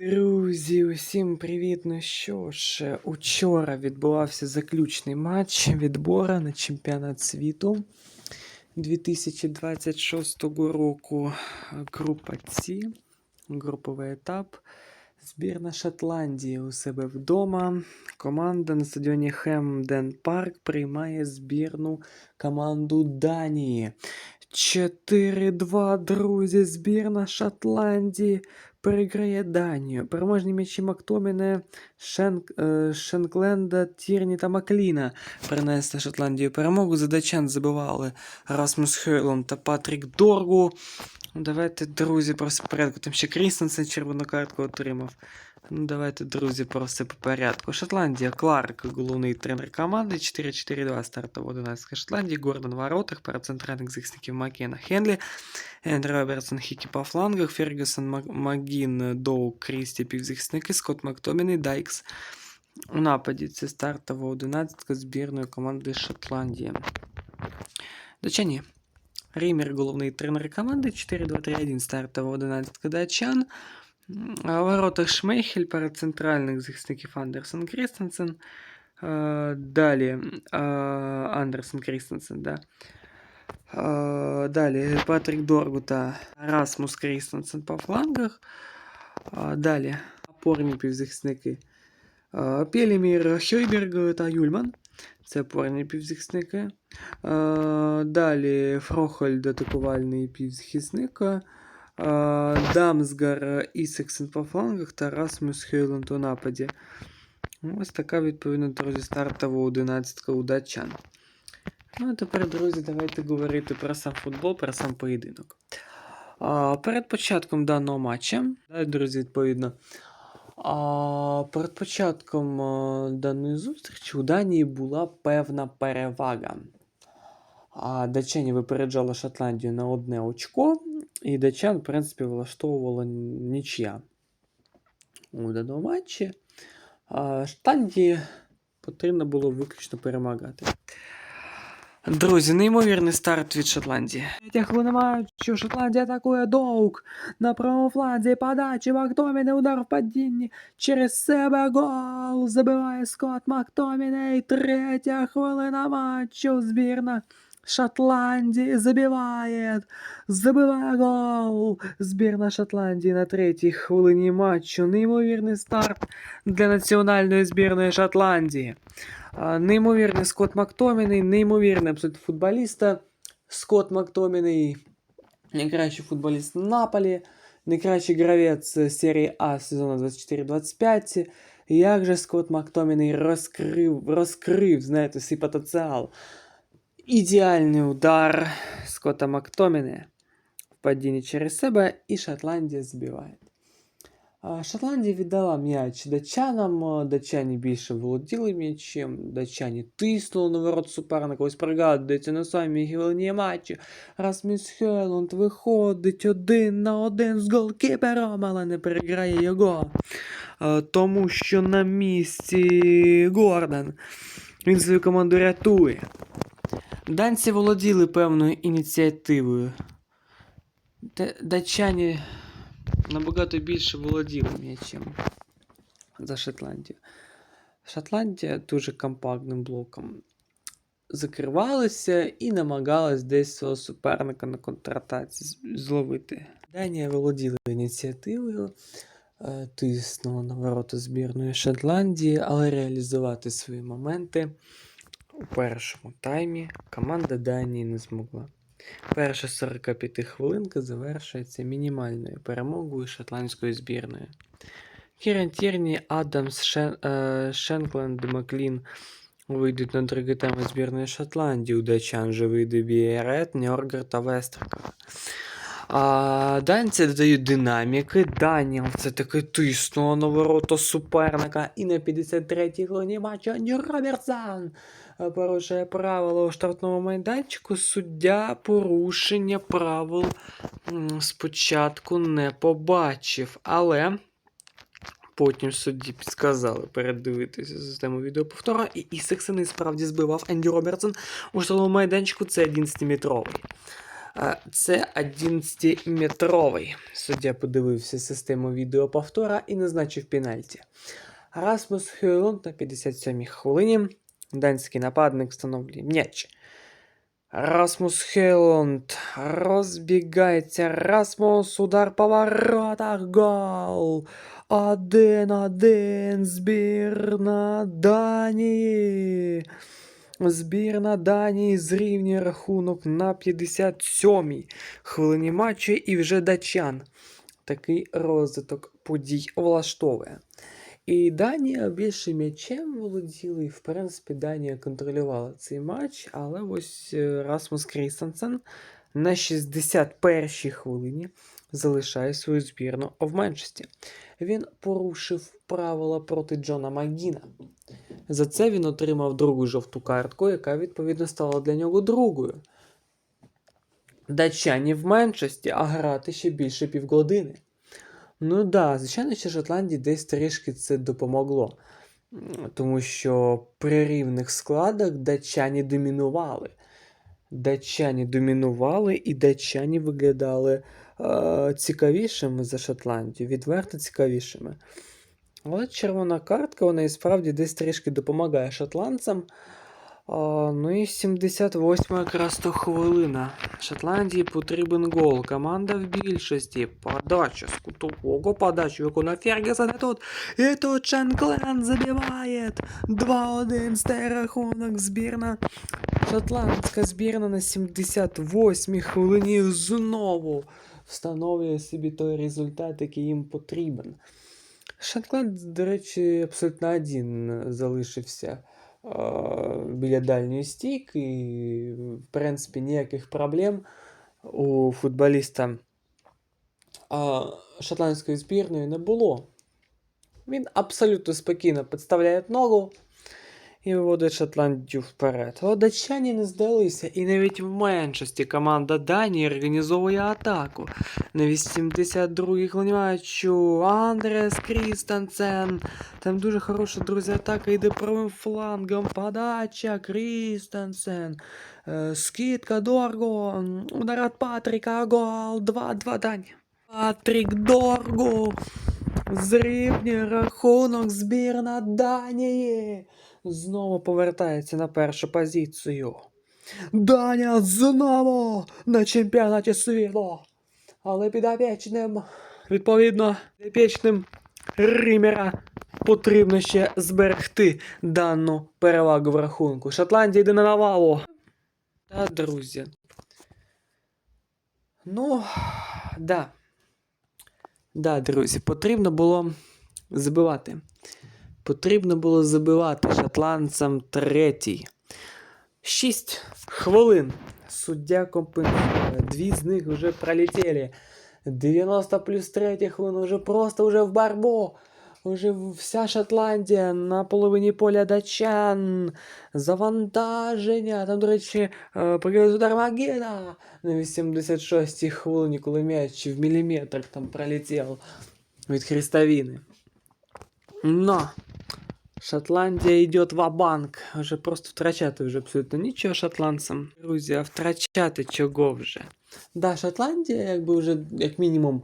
Друзі, усім привіт! Ну що ж, учора відбувався заключний матч відбору на чемпіонат світу 2026 року. Група С, груповий етап. Збірна Шотландії у себе вдома. Команда на стадіоні Хемден Парк приймає збірну команду Данії. 4-2, друзі, збірна Шотландії переграє Данію. Переможні м'ячі Мактоміне, Шенк, е, Шенкленда, Тірні та Макліна принесли Шотландію перемогу. Задачан забивали Расмус Хейлон та Патрік Доргу. Давайте, друзі, просто по порядку. Там ще Крістенсен червону картку отримав. Ну, давайте, друзі, просто по порядку. Шотландія, Кларк, головний тренер команди. 4-4-2 стартова 11 Шотландії. Гордон в воротах, пара центральних захисників Макена Хенлі. Ендрю Робертсон, Хікі по флангах, Фергюсон, Мак- Магін, Доу, Крісті, півзахисники, Скотт Мактоміний, Дайкс. У нападі це стартова 11 збірної команди Шотландії. Датчані. Реймер, головний тренер команди, 4-2-3-1, стартова 11 датчан. Воротах Шмейхель, пара центральних захисників Андерсон Крістенсен. Далі Андерсон Крістенсен, да. Далі Патрік Доргу та Расмус Крістенсен по флангах. Далі опорні півзахисники Пелімір, Хойберг та Юльман. Це опорні півзахисники. Далі Фрохольд, атакувальний півзахисник. Дамсгар, Ісексен по флангах та Расмус Хейланд у нападі. Ось така, відповідно, друзі, стартова 11 у датчан. Ну, а тепер, друзі, давайте говорити про сам футбол, про сам поєдинок. А, перед початком даного матча, да, друзі, відповідно, а, перед початком даної зустрічі у Данії була певна перевага. А датчані випереджали Шотландію на одне очко, і датчан, в принципі, влаштовувала нічия у даному матчі. А Шотландії потрібно було виключно перемагати. Друзі, неймовірний старт від Шотландії. Третя хвилина матчу. Шотландія атакує Доук. На правому фланзі подачі Мактоміне удар в падінні. Через себе гол. Забиває Скотт Мактоміней. Третя хвилина матчу. Збірна Шотландії забиває. Забиває гол. Збірна Шотландії на третій хвилині матчу. Неймовірний старт для національної збірної Шотландії. А, Неймовірний Скотт Мактоміний, неймовірний абсолютно футболіста. Скотт Мактоміний, найкращий футболіст Наполі, найкращий гравець серії А сезону 24-25. Як же Скотт Мактоміний розкрив, розкрив, знаєте, свій потенціал. Ідеальний удар Скотта Мактоміни в падінні через себе, і Шотландія збиває. Шотландія віддала м'яч датчанам, датчані більше володіли м'ячем, датчані тиснули на ворот суперника. Ось пригадується на самій хвилині матчі. Расміс Хелланд виходить один на один з голкіпером, але не переграє його. Тому що на місці Гордон. Він свою команду рятує. Данці володіли певною ініціативою. Датчані набагато більше володіли м'ячем за Шотландію. Шотландія дуже компактним блоком закривалася і намагалась десь свого суперника на контратаці зловити. Данія володіла ініціативою, е, тиснула на ворота збірної Шотландії, але реалізувати свої моменти у першому таймі команда Данії не змогла. Перша 45 хвилинка завершується мінімальною перемогою шотландської збірної. Кірен Тірні, Адамс, Шен, е, Шенкленд, Маклін вийдуть на другий тайм збірної Шотландії. У датчан же вийде Бієрет, Ньоргер та Вестерка. А данці додають динаміки. Даніел це таки тиснуло на ворота суперника. І на 53-й хвилині матчу Анді Робертсон порушує правила у штрафному майданчику. Суддя порушення правил спочатку не побачив, але. Потім судді підсказали передивитися систему відеоповтора, і Ісекsen і справді збивав Енді Робертсон у штрафному майданчику. Це 11-метровий. Це 11-метровий. Суддя подивився систему відеоповтора і назначив пенальті. Расмус Хюйлунд на 57-й хвилині. Данський нападник встановлює м'яч. Расмус Хейлунд розбігається. Расмус, удар по воротах, гол. Один-один. Збірна Данії. Збірна Данії зрівнює рахунок на 57-й хвилині матчу і вже датчан. Такий розвиток подій влаштовує. І Данія більше м'ячем володіла, і в принципі Данія контролювала цей матч, але ось е, Расмус Крістенсен на 61-й хвилині залишає свою збірну в меншості. Він порушив правила проти Джона Магіна. За це він отримав другу жовту картку, яка відповідно стала для нього другою. Датчані в меншості, а грати ще більше півгодини. Ну да, звичайно, що Шотландії десь трішки це допомогло. Тому що при рівних складах датчані домінували. Датчані домінували, і датчані виглядали е, цікавішими за Шотландію, відверто цікавішими. Але червона картка, вона і справді десь трішки допомагає шотландцям. А, ну і 78 якраз то хвилина. Шотландії потрібен гол. Команда в більшості. Подача з кутового подачу, яку на Фергюсона тут. І тут Шанклен забиває. 2-1 стає рахунок збірна. Шотландська збірна на 78 хвилині знову встановлює собі той результат, який їм потрібен. Шотланд, до речі, абсолютно один залишився біля дальньої стійки. І, в принципі, ніяких проблем у футболіста шотландської збірної не було. Він абсолютно спокійно підставляє ногу і виводить Шотландію вперед. Але датчані не здалися, і навіть в меншості команда Данії організовує атаку. На 82-й хвилині Андрес Крістенсен. Там дуже хороша, друзі, атака йде правим флангом. Подача Крістенсен. Е, Скидка Дорго. м, Удар від Патріка. Гол. 2-2 Данія. Патрік Дорго. Зрівнює рахунок збірна Данії. Знову повертається на першу позицію. Даня знову на чемпіонаті світу. Але підопічним, відповідно, підопічним Римера потрібно ще зберегти дану перевагу в рахунку. Шотландія йде на навалу. Та, друзі. Ну, да. Да, друзі, потрібно було забивати. Потрібно було забивати шотландцям третій. Шість хвилин. Суддя компенсує. Дві з них вже пролетіли. 90 плюс 3 хвилина вже просто вже в барбо. Уже вся Шотландія на половині поля датчан. Завантаження. Там, до речі, е, приказ удар Магіна на 86-й хвилині, коли м'яч в міліметр там пролетів від Хрестовини. Но Шотландія йде в банк Вже просто втрачати вже абсолютно нічого шотландцям. Друзі, а втрачати чого вже? Да, Шотландія, якби вже як мінімум,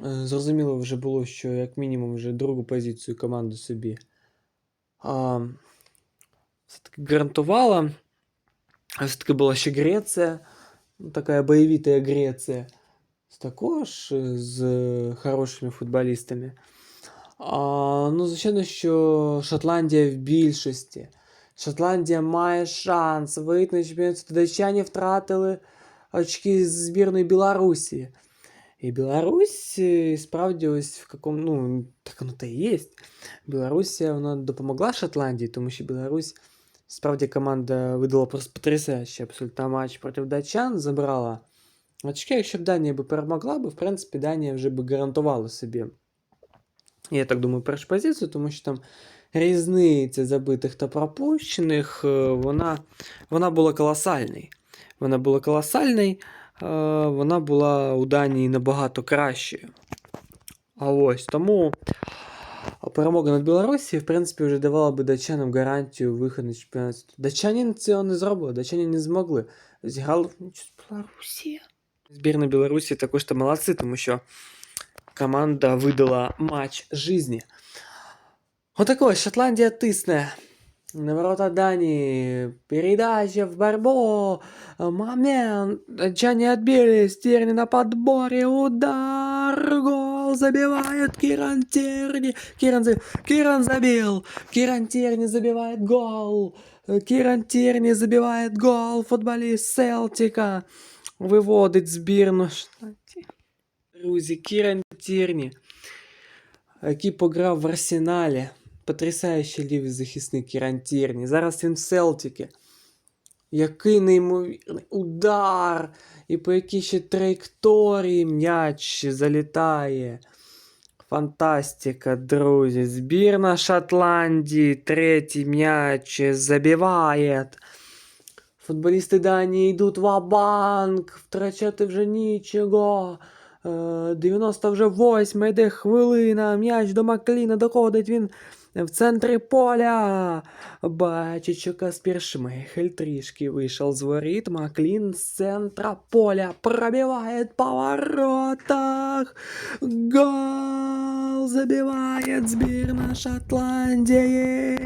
е, зрозуміло вже було, що як мінімум вже другу позицію команду собі а, все-таки гарантувала. А Все-таки була ще Греція, ну, така бойовіта Греція. Також е, з хорошими футболістами. А, ну, звичайно, що Шотландія в більшості. Шотландія має шанс вийти на чемпіонат. Датчані втратили очки з збірної Білорусі. І Білорусь е, справді ось в какому, ну, так воно та і є. Білорусія вона допомогла Шотландії, тому що Білорусь справді команда видала просто потрясаючий абсолютно матч проти датчан, забрала очки. Якщо б Данія би перемогла, би, в принципі, Данія вже би гарантувала собі Я так думаю, першу позицію, тому що там різниця забитих та пропущених, е, вона, вона була колосальною. Вона була колосальною, е, вона була у Данії набагато кращою. А ось тому перемога над Білорусі, в принципі, вже давала би датчанам гарантію виходу на чемпіонат. Датчані цього не зробили, датчані не змогли зіграли в Білорусі. Збірна Білорусі також то молодці, тому що команда видала матч жизни. Отакой, Шотландія тисне. На ворота Дании. Передача в борьбу. Момент. Джани отбили. Стерни на подборе. Удар. Гол забивает Киран Терни. Киран, за- Киран забил. Киран Терни забивает гол. Киран Терни забивает гол. Футболіст Селтика. Виводить збірну Шотландії. Друзі, Кіран Тірні, який пограв в Арсеналі. Потрясаючий лівий захисник Кіран Тірні. Зараз він в Селтіки. Який неймовірний удар! І по якій ще траєкторії м'яч залітає. Фантастика, друзі. Збірна Шотландії. Третій м'яч забиває. Футболісти Данії йдуть в банк втрачати вже нічого. Е, 90 вже 8 йде хвилина. М'яч до Макліна доходить він в центрі поля. Бачить, що Каспір Шмейхель трішки вийшов з воріт. Маклін з центра поля пробиває по воротах. Гол забиває збірна Шотландії.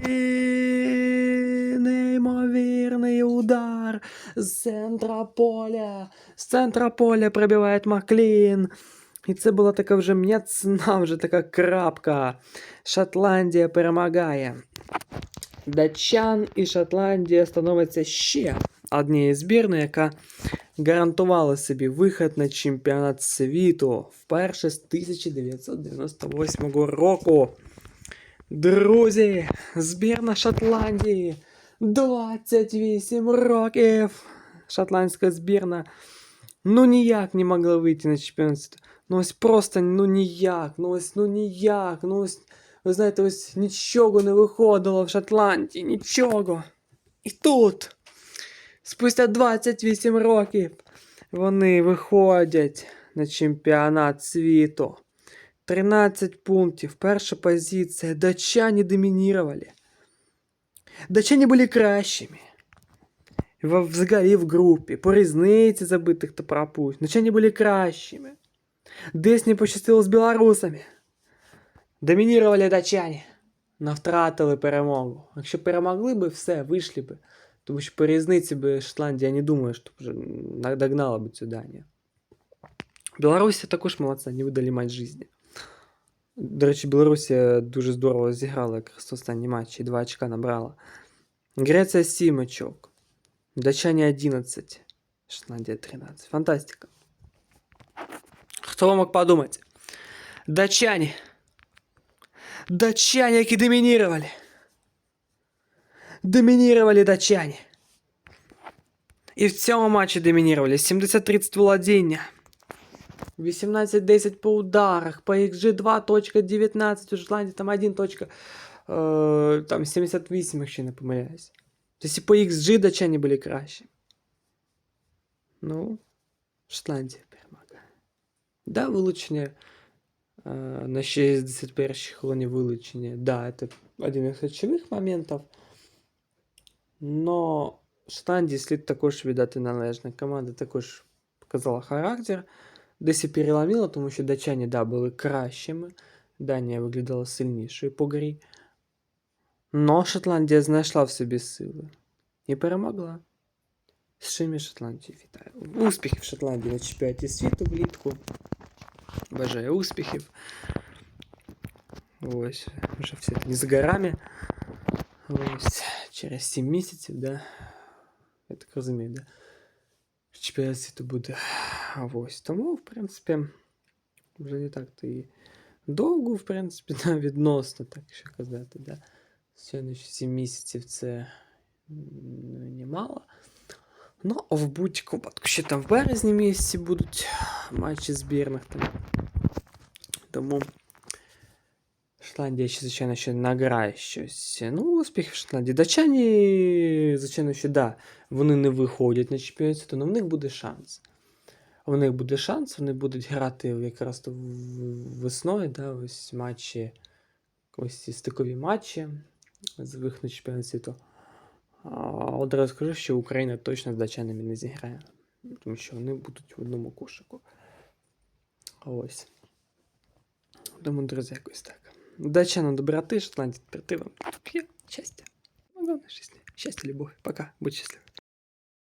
Неймовірний удар з центра поля. З центра поля пробиває Маклін. І це була така вже м'яцна, вже така крапка. Шотландія перемагає. Датчан і Шотландія становиться ще однією збірною, яка гарантувала собі вихід на чемпіонат світу вперше з 1998 року. Друзі, збірна Шотландії 28 років. Шотландська збірна ну ніяк не могла вийти на чемпіонат світу. Ну ось просто ну ніяк, ну ось ну ніяк, ну ось, ви знаєте, ось нічого не виходило в Шотландії, нічого. І тут, спустя 28 років, вони виходять на чемпіонат світу. 13 пунктів, перша позиція. Датчані домінірували. Датчані були кращими. В- Взагалі в групі, по різниці забитих та пропущених. Датчані були кращими. Десь не пощастило з білорусами. Домінірували датчані. Но втратили перемогу. Якщо перемогли би, все, вийшли би. Тому що по різниці би Шотландія не думаю, що вже догнала би цю Данію. Білорусі також молодця, не видали матч житті. До речі, Білорусія дуже здорово зіграла якраз останні матчі, 2 очка набрала. Греція 7 очок. Датчані 11. Шотландія 13. Фантастика. Хто би мог подумати? Датчані. Датчані, які домінірували. Домінірували датчані. І в цьому матчі домінірували. 70-30 володіння. 18-10 по ударах, по XG 2.19, у Шотландії там 1. Е, там 78, якщо не помиляюсь. Тобто по XG датчані були кращі. Ну, Шотландія перемагає. Да, вилучення е, на 61-й хвилині вилучення. Да, це один із ключових моментів. Но Шотландії слід також віддати належне. Команда також показала характер. Десь і переломила, тому що датчані да, були кращими. Данія виглядала сильнішою по грі. Но Шотландія знайшла в собі сили і перемогла. З чим я Шотландію вітаю. Успіхів Шотландії на чемпіонаті світу влітку. Бажаю успіхів. Ось, вже все це не за горами. Ось, через 7 місяців, да. Я так розумію, да. Чемпіонат світу буде. Ось. Тому, в принципі, вже не так то і довго, в принципі, да, відносно, так що казати, да. Сьогодні 7 місяців це ну, немало. Ну, а в будь-якому випадку ще там в березні місяці будуть матчі збірних там. Тому Шотландія ще, звичайно, ще награє щось. Ну, успіхів Шотландії. Датчані, звичайно, що да, вони не виходять на чемпіонат світу, але в них буде шанс. У них буде шанс, вони будуть грати якраз весною, да, ось матчі, ось ці стикові матчі з виходу чемпіонату світу. Одразу скажу, що Україна точно з датчанами не зіграє, тому що вони будуть в одному кошику. Ось. Тому, друзі, якось так. Датчанам доброти, Шотландії терпіти вам. Щастя. Ну, щастя. Щастя, любові. Пока. Будь щасливі.